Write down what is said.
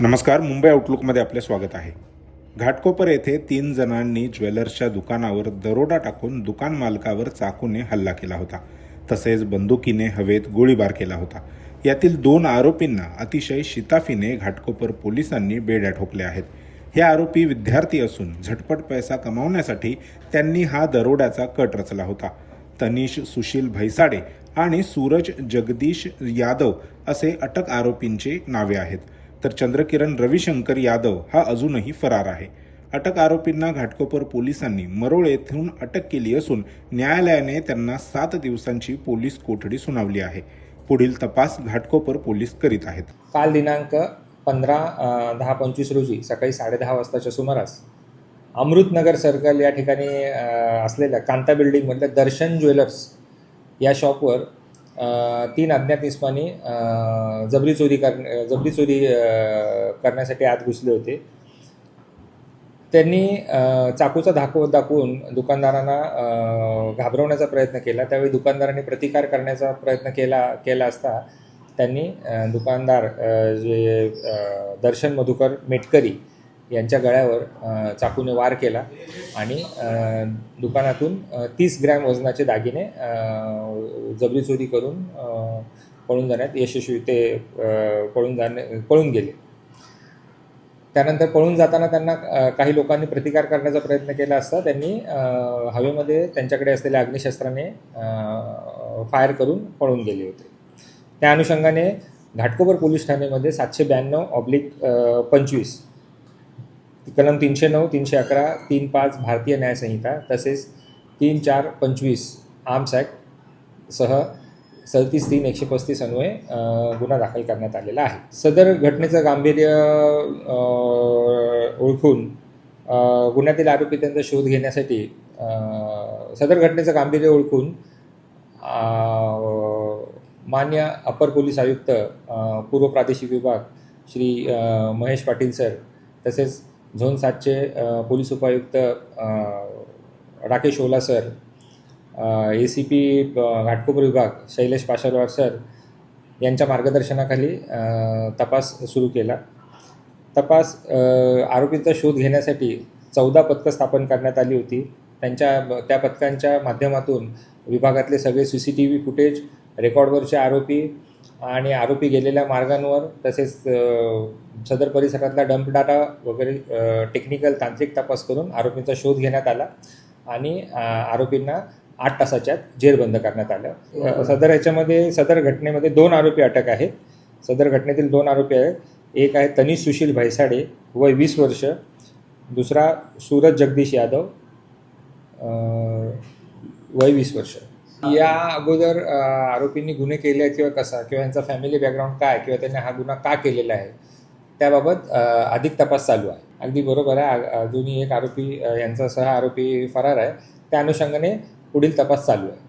नमस्कार मुंबई आउटलुकमध्ये आपले स्वागत आहे. घाटकोपर येथे तीन जणांनी ज्वेलर्सच्या दुकानावर दरोडा टाकून दुकान मालकावर चाकूने हल्ला केला होता. तसेच बंदुकीने हवेत गोळीबार केला होता. यातील दोन आरोपींना अतिशय शिताफीने घाटकोपर पोलिसांनी बेड्या ठोकल्या आहेत. हे आरोपी विद्यार्थी असून झटपट पैसा कमावण्यासाठी त्यांनी हा दरोड्याचा कट रचला होता. तनिष सुशील भैसाडे आणि सूरज जगदीश यादव असे अटक आरोपींचे नावे आहेत. तर चंद्रकिरण रविशंकर यादव हा अजूनही फरार आहे. अटक आरोपींना घाटकोपर पोलिसांनी मरोळ येथून अटक केली असून न्यायालयाने त्यांना सात दिवसांची पोलीस कोठडी सुनावली आहे. पुढील तपास घाटकोपर पोलीस करीत आहेत. काल दिनांक पंधरा दहा पंचवीस रोजी सकाळी साडेदहा वाजताच्या सुमारास अमृतनगर सर्कल या ठिकाणी असलेल्या कांता बिल्डिंगमधल्या दर्शन ज्वेलर्स या शॉपवर तीन अज्ञात इस्मानी जबरी चोरी कर जबरी चोरी करण्यासाठी आत घुसले होते. त्यांनी चाकूचा धाको दाखवून दुकानदारांना घाबरवण्याचा प्रयत्न केला. त्यावेळी दुकानदारांनी प्रतिकार करण्याचा प्रयत्न केला केला असता त्यांनी दुकानदार जे दर्शन मधुकर मेटकरी यांच्या गळ्यावर चाकूने वार केला आणि दुकानातून तीस ग्रॅम वजनाचे दागिने जबरी चोरी करून पळून जाण्यात यशस्वी ते पळून जाणे पळून गेले. त्यानंतर पळून जाताना त्यांना काही लोकांनी प्रतिकार करण्याचा प्रयत्न केला असता त्यांनी हवेमध्ये त्यांच्याकडे असलेल्या अग्निशस्त्राने फायर करून पळून गेले होते. त्या अनुषंगाने घाटकोपर पोलीस ठाण्यामध्ये सातशे ब्याण्णव ऑब्लिक पंचवीस कलम तीनशे नऊ तीनशे अकरा तीन पाच भारतीय न्यायसंहिता तसेच तीन चार पंचवीस आर्म्स ॲक्ट सह सदतीस तीन एकशे पस्तीस अन्वये गुन्हा दाखल करण्यात आलेला आहे. सदर घटनेचं गांभीर्य ओळखून गुन्ह्यातील आरोपी त्यांचा शोध घेण्यासाठी सदर घटनेचं गांभीर्य ओळखून मान्य अपर पोलीस आयुक्त पूर्व प्रादेशिक विभाग श्री महेश पाटील सर तसेच झोन सातचे पोलीस उपायुक्त Rakesh Ola sir A C P Ghatkopar विभाग शैलेश पाशरवार सर यांच्या मार्गदर्शनाखाली तपास सुरू केला. तपास आरोपींचा शोध घेण्यासाठी चौदा पथकं स्थापन करण्यात आली होती. त्यांच्या त्या पथकांच्या माध्यमातून विभागातले सगळे C C T V footage रेकॉर्डवरचे आरोपी आणि आरोपी गेलेल्या मार्गांवर तसेच सदर परिसरातला डंप डाटा वगैरे टेक्निकल तांत्रिक तपास करून आरोपींचा शोध घेण्यात आला आणि आरोपींना आठ तासाच्या जेरबंद करण्यात आलं. सदर ह्याच्यामध्ये सदर घटनेमध्ये दोन आरोपी अटक आहेत. सदर घटनेतील दोन आरोपी आहेत. एक आहे तनिष सुशील भैसाडे वय वीस वर्ष. दुसरा सूरज जगदीश यादव वय वीस वर्ष. या अगोदर आरोपींनी गुन्हे केले आहेत किंवा कसा? किंवा यांचा फॅमिली बॅकग्राऊंड काय? किंवा त्यांनी हा गुन्हा का केलेला आहे? त्याबाबत अधिक तपास चालू आहे. अगदी बरोबर आहे. अजूनही एक आरोपी यांचा सह आरोपी फरार आहे. त्या अनुषंगाने पुढील तपास चालू आहे.